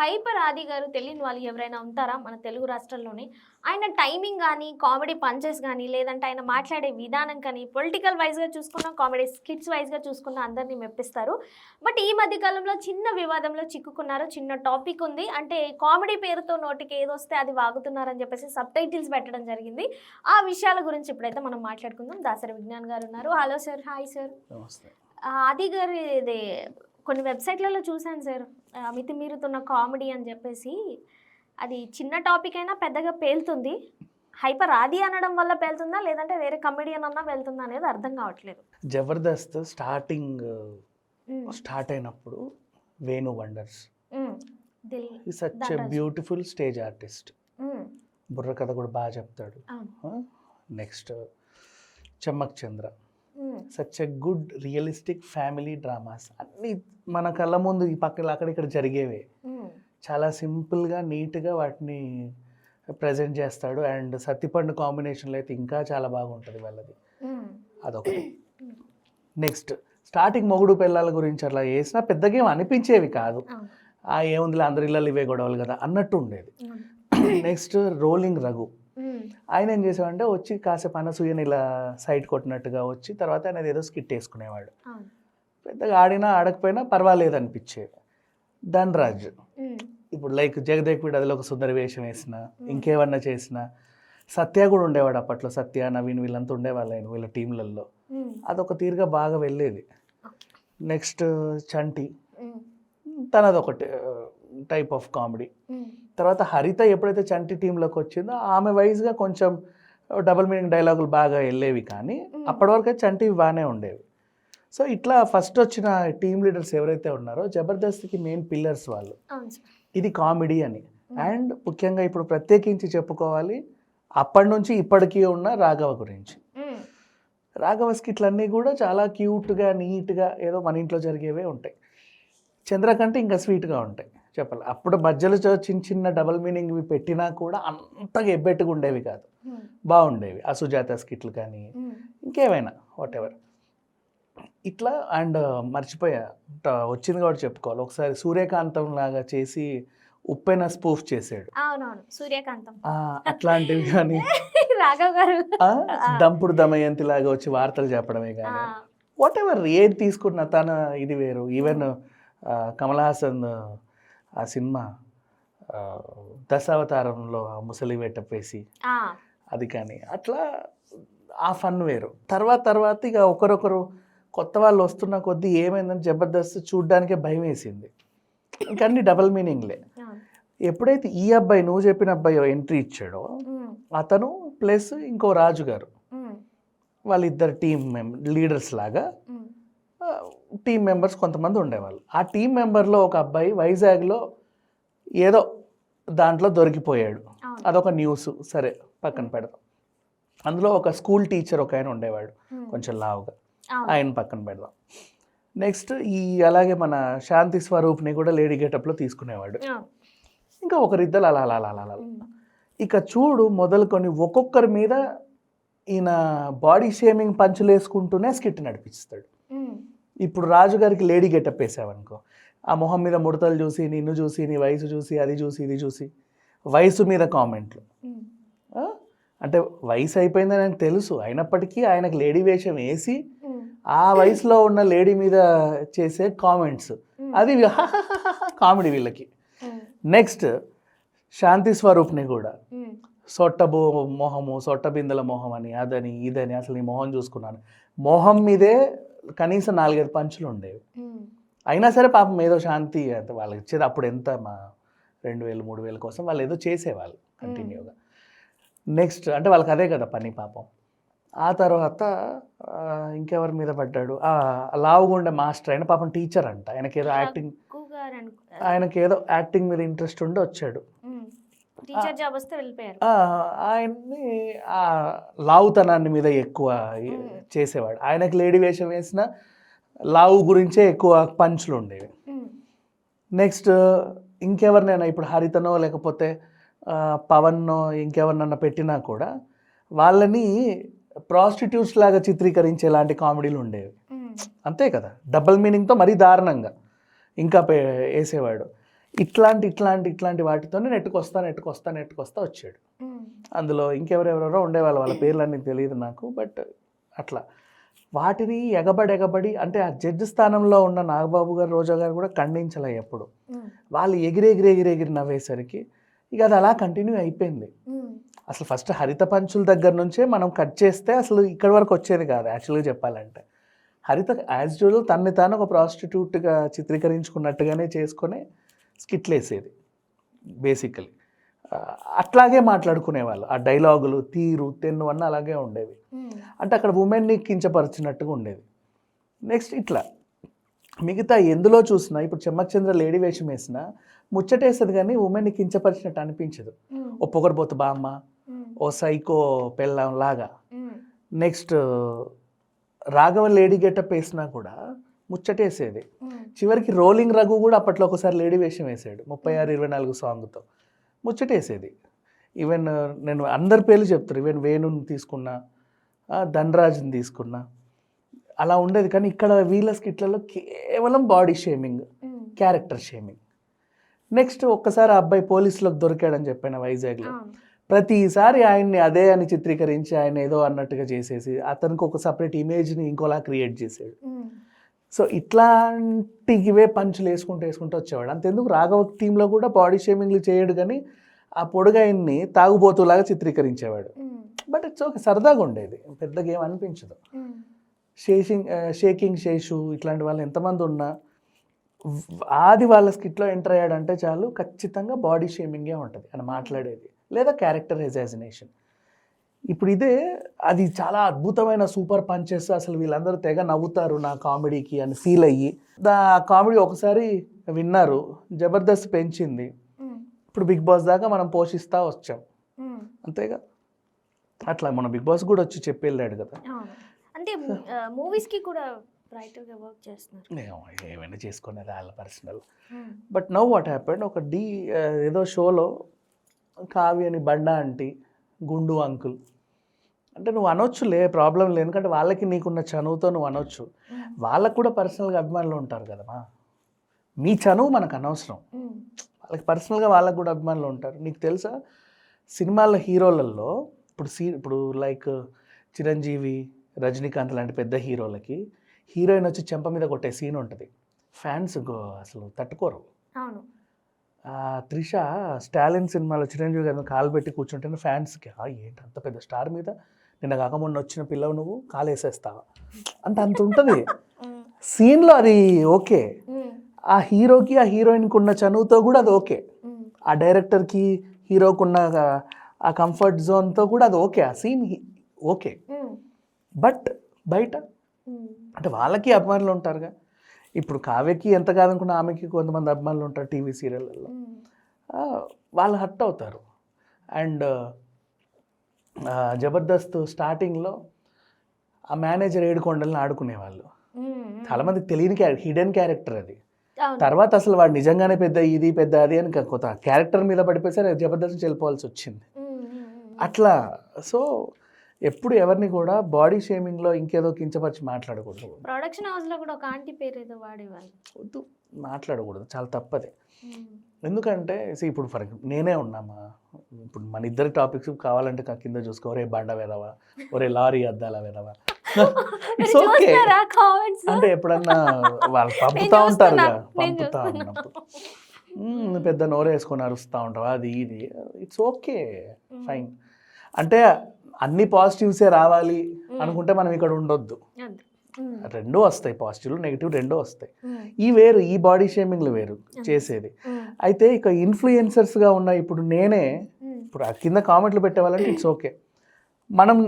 Hyper ఆది గారు తెలియని వాళ్ళు ఎవరైనా ఉంటారా మన తెలుగు రాష్ట్రాల్లోనే? ఆయన టైమింగ్ కానీ కామెడీ పంచెస్ కానీ లేదంటే ఆయన మాట్లాడే విధానం కానీ పొలిటికల్ వైజ్గా చూసుకున్న కామెడీ స్కిట్స్ వైజ్గా చూసుకున్న అందరినీ మెప్పిస్తారు. బట్ ఈ మధ్య కాలంలో చిన్న వివాదంలో చిక్కుకున్నారు చిన్న టాపిక్ ఉంది. అంటే కామెడీ పేరుతో నోటికి ఏది వస్తే అది వాగుతున్నారని చెప్పేసి సబ్ టైటిల్స్ పెట్టడం జరిగింది. ఆ విషయాల గురించి ఇప్పుడైతే మనం మాట్లాడుకుందాం. దాసరి విజ్ఞాన్ గారు ఉన్నారు. హలో సార్ హాయ్ సార్ ఆది గారు ఇది కొన్ని వెబ్సైట్లలో చూశాను సార్. ఆ, మితిమీరుతున్న కామెడీ అని చెప్పేసి అది చిన్న టాపిక్ అయినా పెద్దగా పేలుతుంది. హైపర్ ఆది అనడం వల్ల పేలుతుందా లేదంటే వేరే కమెడియన్ అన్నా వెళ్తుందా అనేది అర్థం కావట్లేదు. జబర్దస్త్ స్టార్టింగ్ స్టార్ట్ అయినప్పుడు Venu wonders. Such. Beautiful stage artist బుర్ర కథ కూడా బాగా చెప్తాడు. Next Chammak Chandra. Such a good realistic family dramas. అన్నీ మన కళ్ళ ముందు ఈ పక్కన అక్కడ ఇక్కడ జరిగేవే. చాలా సింపుల్గా నీట్గా వాటిని ప్రజెంట్ చేస్తాడు. అండ్ సత్తిపండు కాంబినేషన్లో అయితే ఇంకా చాలా బాగుంటుంది వాళ్ళది. అదొకటి. నెక్స్ట్ స్టార్టింగ్ మొగుడు పిల్లల గురించి అట్లా చేసినా పెద్దగా ఏం అనిపించేవి కాదు. ఆ ఏముందిలే అందరి ఇళ్ళలో ఇవే గొడవలు కదా అన్నట్టు ఉండేది. Next rolling Raghu. ఆయన ఏం చేసేవాడంటే వచ్చి కాసేపు అనసూయని ఇలా సైడ్ కొట్టినట్టుగా వచ్చి తర్వాత ఆయన ఏదో స్కిట్ వేసుకునేవాడు. పెద్దగా ఆడినా ఆడకపోయినా పర్వాలేదు అనిపించేది ధనరాజ్ ఇప్పుడు లైక్ జగదేక్ అదిలో ఒక సుందర వేషం వేసిన ఇంకేమన్నా చేసిన సత్య కూడా ఉండేవాడు అప్పట్లో. సత్య నవీన్ వీళ్ళంతా ఉండేవాళ్ళు ఆయన వీళ్ళ టీంలలో అదొక తీరుగా బాగా వెళ్ళేది. నెక్స్ట్ చంటి. తనదొకటి టైప్ ఆఫ్ కామెడీ తర్వాత హరిత ఎప్పుడైతే చంటి టీంలోకి వచ్చిందో ఆమె వైజ్గా కొంచెం డబుల్ మీనింగ్ డైలాగులు బాగా వెళ్ళేవి కానీ. అప్పటి వరకు చంటి బాగానే ఉండేవి. సో ఇట్లా ఫస్ట్ వచ్చిన టీమ్ లీడర్స్ ఎవరైతే ఉన్నారో జబర్దస్త్కి మెయిన్ పిల్లర్స్ వాళ్ళు. ఇది కామెడీ అని. అండ్ ముఖ్యంగా ఇప్పుడు ప్రత్యేకించి చెప్పుకోవాలి అప్పటి నుంచి ఇప్పటికీ ఉన్న రాఘవ గురించి. రాఘవ స్కిట్లన్నీ కూడా చాలా క్యూట్గా నీట్గా ఏదో మన ఇంట్లో జరిగేవే ఉంటాయి. చంద్రకంటే ఇంకా స్వీట్గా ఉంటాయి. చెప్పాలి. అప్పుడు మధ్యలో చిన్న చిన్న డబల్ మీనింగ్ పెట్టినా కూడా అంతగా ఎబ్బెట్టుగా ఉండేవి కాదు బాగుండేవి. ఆ సుజాత స్కిట్లు కానీ ఇంకేమైనా వాట్ ఎవర్ ఇట్లా అండ్ మర్చిపోయా వచ్చింది కాబట్టి చెప్పుకోవాలి. ఒకసారి సూర్యకాంతం లాగా చేసి ఉప్పెన స్పూఫ్ చేసాడు అవునవును. సూర్యకాంతం. అట్లాంటివి కానీ రాఘవ్ గారు. దంపుడు దమయంతి లాగా వచ్చి వార్తలు చెప్పడమే కానీ వాట్ ఎవర్ ఏది తీసుకున్నా తన ఇది వేరు. ఈవెన్ కమల్ హాసన్ ఆ సినిమా దశావతారంలో ఆ ముసలి వేటప్పేసి అది కానీ అట్లా ఆ ఫన్ వేరు. తర్వాత తర్వాత ఇక ఒకరొకరు కొత్త వాళ్ళు వస్తున్న కొద్దీ ఏమైందని జబర్దస్త్ చూడ్డానికే భయం వేసింది. ఇంకన్నీ డబల్ మీనింగ్లే. ఎప్పుడైతే ఈ అబ్బాయి నువ్వు చెప్పిన అబ్బాయి ఎంట్రీ ఇచ్చాడో అతను ప్లస్ ఇంకో రాజు గారు వాళ్ళిద్దరు టీం మెంబర్ లీడర్స్ లాగా టీం మెంబర్స్ కొంతమంది ఉండేవాళ్ళు. ఆ టీం మెంబర్లో ఒక అబ్బాయి వైజాగ్లో ఏదో దాంట్లో దొరికిపోయాడు. అదొక న్యూస్ సరే పక్కన పెడదాం. అందులో ఒక స్కూల్ టీచర్ ఒక ఆయన ఉండేవాడు కొంచెం లావుగా. ఆయన పక్కన పెడదాం. నెక్స్ట్ ఈ అలాగే మన శాంతి స్వరూప్ని కూడా లేడీ గెటప్లో తీసుకునేవాడు. ఇంకా ఒకరిద్దరు అలా అలా అలా అలా ఇక చూడు మొదలుకొని ఒక్కొక్కరి మీద ఈయన బాడీ షేమింగ్ పంచులు వేసుకుంటూనే స్కిట్ నడిపిస్తాడు. ఇప్పుడు రాజు గారికి లేడీ గెటప్ వేసావనుకో ఆ మొహం మీద ముడతలు చూసి నిన్ను చూసి నీ వయసు చూసి అది చూసి ఇది చూసి వయసు మీద కామెంట్లు? అంటే వయసు అయిపోయిందని ఆయనకు తెలుసు. అయినప్పటికీ ఆయనకు లేడీ వేషం వేసి ఆ వయసులో ఉన్న లేడీ మీద చేసే కామెంట్స్. అది కామెడీ వీళ్ళకి. నెక్స్ట్ శాంతి స్వరూప్ని కూడా. సొట్టబో మొహము సొట్ట బిందెల మొహం అని అదని ఇదని అసలు ఈ మొహం చూసుకున్నాను. మొహం మీదే కనీసం నాలుగైదు పంచులు ఉండేవి. అయినా సరే పాపం ఏదో శాంతి అంటే వాళ్ళకి ఇచ్చేది అప్పుడు ఎంత మా రెండు వేలు మూడు వేల కోసం వాళ్ళు ఏదో చేసేవాళ్ళు కంటిన్యూగా. నెక్స్ట్ అంటే వాళ్ళకి అదే కదా పని పాపం. ఆ తర్వాత ఇంకెవరి మీద పడ్డాడు? లావుగుండే మాస్టర్ ఆయన పాపం టీచర్ అంట. ఆయనకి ఏదో యాక్టింగ్ ఎక్కువగా అనుకు- ఆయనకి ఏదో యాక్టింగ్ మీద ఇంట్రెస్ట్ ఉండి వచ్చాడు. టీచర్ జాబ్ వస్తే వెళ్ళిపోయారు. ఆ, ఆయన్ని ఆ లావుతనాన్ని మీద ఎక్కువ చేసేవాడు. ఆయనకి లేడీ వేషం వేసిన లావు గురించే ఎక్కువ పంచులు ఉండేవి. నెక్స్ట్ ఇంకెవరినైనా ఇప్పుడు హరితనో లేకపోతే పవన్నో ఇంకెవరినన్నా పెట్టినా కూడా వాళ్ళని ప్రాస్టిట్యూట్స్ లాగా చిత్రీకరించే లాంటి కామెడీలు ఉండేవి. అంతే కదా. డబల్ మీనింగ్తో మరీ దారుణంగా. ఇంకా వేసేవాడు. ఇట్లాంటి ఇట్లాంటి ఇట్లాంటి వాటితోనే నెట్టుకొస్తా నెట్టుకొస్తా నెట్టుకొస్తా వచ్చాడు. ఉమ్, అందులో ఇంకెవరెవరెవరో ఉండేవాళ్ళు వాళ్ళ పేర్లన్నీ తెలియదు నాకు బట్ అట్లా. వాటిని ఎగబడి ఎగబడి అంటే ఆ జడ్జి స్థానంలో ఉన్న నాగబాబు గారు రోజా గారు కూడా ఖండించలే ఎప్పుడు. ఉమ్, వాళ్ళు ఎగిరి ఎగిరి ఎగిరి ఎగిరి నవ్వేసరికి ఇక అది అలా కంటిన్యూ అయిపోయింది. ఉమ్, అసలు ఫస్ట్ హరిత పంచుల దగ్గర నుంచే మనం కట్ చేస్తే అసలు ఇక్కడి వరకు వచ్చేది కాదు యాక్చువల్గా చెప్పాలంటే. హరిత యాజ్ యూజువల్ తన్ని తాను ఒక ప్రాస్టిట్యూట్గా చిత్రీకరించుకున్నట్టుగానే చేసుకొని స్కిట్లు వేసేది బేసికలీ అట్లాగే మాట్లాడుకునేవాళ్ళు. ఆ డైలాగులు తీరు తెన్ను అన్న అలాగే ఉండేవి. అంటే అక్కడ ఉమెన్ని కించపరిచినట్టుగా ఉండేది. నెక్స్ట్ ఇట్లా. మిగతా ఎందులో చూసినా ఇప్పుడు చెమ్మచంద్ర లేడీ వేషం వేసినా ముచ్చటేస్తుంది కానీ ఉమెన్ని కించపరిచినట్టు అనిపించదు. ఓ పొగరబోతు బామ్మ ఓ సైకో పెళ్ళం లాగా. నెక్స్ట్ రాఘవ లేడీ గెటప్ వేసినా కూడా ముచ్చటేసేది. చివరికి రోలింగ్ రఘు కూడా అప్పట్లో ఒకసారి లేడీ వేషం వేసాడు. ముప్పై ఆరు ఇరవై నాలుగు సాంగ్తో. ముచ్చటేసేది. ఈవెన్ నేను అందరి పేర్లు చెప్తారు ఈవెన్ వేణుని తీసుకున్నా ధనరాజ్ని తీసుకున్నా. అలా ఉండేది. కానీ ఇక్కడ వీళ్ళ స్కిట్లలో కేవలం body shaming character shaming. Next ఒక్కసారి ఆ అబ్బాయి పోలీసులకు దొరికాడని చెప్పాను వైజాగ్లో. ప్రతిసారి ఆయన్ని అదే అని చిత్రీకరించి ఆయన ఏదో అన్నట్టుగా చేసేసి అతనికి ఒక సపరేట్ ఇమేజ్ని ఇంకోలా క్రియేట్ చేసాడు. సో ఇట్లాంటివే పంచులు వేసుకుంటూ వేసుకుంటూ వచ్చేవాడు. అంతెందుకు రాఘవ టీంలో కూడా బాడీ షేమింగ్లు చేయడు కానీ ఆ పొడుగాయన్ని తాగుబోతులాగా చిత్రీకరించేవాడు. బట్ ఇట్స్ ఓకే సరదాగా ఉండేది. పెద్దగా ఏం అనిపించదు. షేషింగ్ షేకింగ్ శేషు ఇట్లాంటి వాళ్ళు ఎంతమంది ఉన్నా ఆది వాళ్ళ స్కిట్లో ఎంటర్ అయ్యాడంటే చాలు ఖచ్చితంగా బాడీ షేమింగే ఉంటుంది. అని మాట్లాడేది. లేదా క్యారెక్టర్ ఎజాజినేషన్ ఇప్పుడు ఇదే అది చాలా అద్భుతమైన సూపర్ పంచెస్ అసలు వీళ్ళందరూ తెగ నవ్వుతారు నా కామెడీకి అని ఫీల్ అయ్యి. దా కామెడీ ఒకసారి విన్నారు జబర్దస్త్ పెంచింది. ఇప్పుడు బిగ్ బాస్ దాకా మనం పోషిస్తూ వచ్చాం. అంతేగా? అట్లా మన బిగ్ బాస్ కూడా వచ్చి చెప్పి వెళ్ళాడు కదా అంటే మూవీస్కి కూడా వర్క్ చేస్తున్నారు. ఏమైనా చేసుకునేది వాళ్ళ personal but now what happened ఒక డీ ఏదో షోలో కావ్య అని బండా ఆంటీ గుండు అంకుల్. అంటే నువ్వు అనొచ్చులే ప్రాబ్లం లేదు. ఎందుకంటే వాళ్ళకి నీకున్న చనువుతో నువ్వు అనొచ్చు. వాళ్ళకు కూడా పర్సనల్గా అభిమానులు ఉంటారు కదమ్మా. మీ చనువు మనకు అనవసరం. వాళ్ళకి పర్సనల్గా వాళ్ళకు కూడా అభిమానులు ఉంటారు. నీకు తెలుసా? సినిమాల హీరోలలో ఇప్పుడు సీ ఇప్పుడు లైక్ చిరంజీవి రజనీకాంత్ లాంటి పెద్ద హీరోలకి హీరోయిన్ వచ్చి చెంప మీద కొట్టే సీన్ ఉంటుంది. ఫ్యాన్స్ అసలు తట్టుకోరు. త్రిష స్టాలిన్ సినిమాలో చిరంజీవి గారిని కాలు పెట్టి కూర్చుంటే ఫ్యాన్స్కి "ఆ, ఏంటి అంత పెద్ద స్టార్ మీద నిన్న కాక మొన్న వచ్చిన పిల్లవు నువ్వు కాలేసేస్తావా? అంటే అంత అంత ఉంటుంది. సీన్లో అది ఓకే. ఆ హీరోకి ఆ హీరోయిన్కి ఉన్న చనువుతో కూడా అది ఓకే. ఆ డైరెక్టర్కి హీరోకి ఉన్న ఆ- కంఫర్ట్ జోన్తో కూడా అది ఓకే. ఆ సీన్ ఓకే. బట్ బయట అంటే వాళ్ళకి అభిమానులు ఉంటారుగా. ఇప్పుడు కావ్యకి ఎంత కాదనుకున్న ఆమెకి కొంతమంది అభిమానులు ఉంటారు టీవీ సీరియళ్ళల్లో. వాళ్ళు హర్ట్ అవుతారు. అండ్ జబర్దస్త్ స్టార్టింగ్లో ఆ మేనేజర్ ఏడుకొండల్ని ఆడుకునేవాళ్ళు. ఉమ్, చాలామందికి తెలియని క్యారెక్టర్ హిడెన్ క్యారెక్టర్ అది. తర్వాత అసలు వాడు నిజంగానే పెద్ద ఇది పెద్ద అది అని కొత్త క్యారెక్టర్ మీద పడిపోయి జబర్దస్త్ నుంచి వెళ్ళిపోవాల్సి వచ్చింది. అట్లా. సో ఎప్పుడు ఎవరిని కూడా బాడీ షేమింగ్లో ఇంకేదో కించపరిచి మాట్లాడకూడదు. ప్రొడక్షన్ హౌస్లో కూడా ఒక ఆంటీ పేరు ఏదో వాడేవాళ్ళు. వద్దు. మాట్లాడకూడదు. చాలా తప్పది. ఎందుకంటే see, ఇప్పుడు ఫర్ నేనే ఉన్నామా? ఇప్పుడు మన ఇద్దరి టాపిక్స్ కావాలంటే కా- కింద చూసుకో ఒరే బండ వెదవా ఒరే లారీ అద్దాల వెదవా. చూస్తున్నారా కామెంట్స్ అంటే ఎప్పుడన్నా వాళ్ళు పంపుతా ఉంటారు పంపుతా. ఉన్నప్పుడు. "మ్మ్, పెద్ద నోరు వేసుకొని అరుస్తూ ఉంటావా అది ఇది. ఇట్స్ ఓకే ఫైన్ అంటే అన్ని పాజిటివ్సే రావాలి అనుకుంటే మనం ఇక్కడ ఉండొద్దు. రెండూ వస్తాయి పాజిటివ్ నెగిటివ్ రెండూ వస్తాయి. ఈ వేరు ఈ బాడీ షేమింగ్లు వేరు చేసేది. అయితే ఇక ఇన్ఫ్లుయెన్సర్స్గా ఉన్న ఇప్పుడు నేనే ఇప్పుడు ఆ కింద కామెంట్లు పెట్టే వాళ్ళంటే ఇట్స్ ఓకే. మనం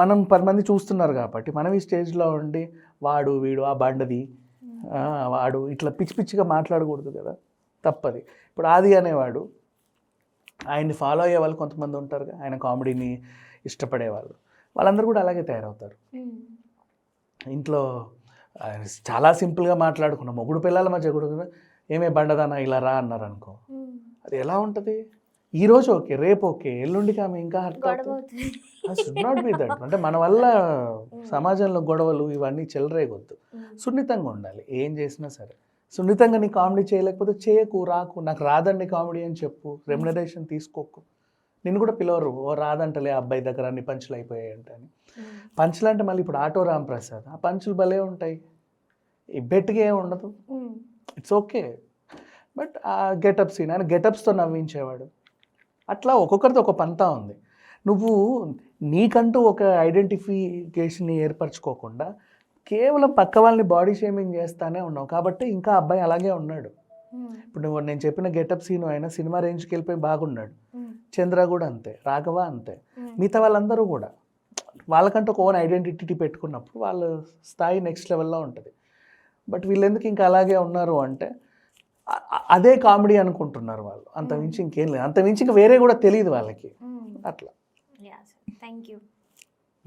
మనం పది మంది చూస్తున్నారు కాబట్టి మనం ఈ స్టేజ్లో ఉండి వాడు వీడు ఆ బండది వాడు ఇట్లా పిచ్చి పిచ్చిగా మాట్లాడకూడదు కదా తప్పది. ఇప్పుడు ఆది అనేవాడు ఆయన్ని ఫాలో అయ్యే వాళ్ళు కొంతమంది ఉంటారుగా ఆయన కామెడీని ఇష్టపడేవాళ్ళు. వాళ్ళందరూ కూడా అలాగే తయారవుతారు. ఇంట్లో చాలా సింపుల్గా మాట్లాడుకున్నాం. మొగుడు పిల్లల మధ్య కూడా ఏమే బండదానా ఇలా రా అన్నారు అనుకో. అది ఎలా ఉంటుంది? ఈ రోజు ఓకే రేపు ఓకే ఎల్లుండికి ఆమె ఇంకా షుడ్ నాట్ బి దట్ అంటే మన వల్ల సమాజంలో గొడవలు ఇవన్నీ చెలరేగొద్దు. ఉమ్, సున్నితంగా ఉండాలి. ఏం చేసినా సరే. సున్నితంగా నీ కామెడీ చేయలేకపోతే చేయకు రాకు. నాకు రాదండి కామెడీ అని చెప్పు. రెమ్యునరేషన్ తీసుకోకు. నిన్ను కూడా పిలవరు. ఓ రాదంటలే అబ్బాయి దగ్గర అన్ని పంచులు అయిపోయాయి అంటే అని పంచులు అంటే మళ్ళీ ఇప్పుడు ఆటో రామ్ ప్రసాద్ ఆ పంచులు భలే ఉంటాయి. ఈ బెట్గా ఏం ఉండదు. ఇట్స్ ఓకే బట్ ఆ గెటప్ సీన్ ఆయన గెటప్స్తో నవ్వించేవాడు. అట్లా ఒక్కొక్కరిది ఒక పంతా ఉంది. నువ్వు నీకంటూ ఒక ఐడెంటిఫికేషన్ ఏర్పరచుకోకుండా కేవలం పక్క వాళ్ళని బాడీ షేమింగ్ చేస్తానే ఉన్నావు. కాబట్టి ఇంకా అబ్బాయి అలాగే ఉన్నాడు. ఇప్పుడు నువ్వు నేను చెప్పిన గెటప్ సీన్ అయినా సినిమా రేంజ్కి వెళ్ళిపోయి బాగున్నాడు చంద్ర కూడా అంతే రాఘవ అంతే. మిగతా వాళ్ళందరూ కూడా. వాళ్ళకంటూ ఒక ఓన్ ఐడెంటిటీ పెట్టుకున్నప్పుడు వాళ్ళ స్థాయి నెక్స్ట్ లెవెల్లో ఉంటుంది. బట్ వీళ్ళు ఎందుకు ఇంకా అలాగే ఉన్నారు అంటే అదే కామెడీ అనుకుంటున్నారు వాళ్ళు. అంత మించి ఇంకేం లేదు. అంత మించి ఇంకా వేరే కూడా తెలియదు వాళ్ళకి. అట్లా. Thank you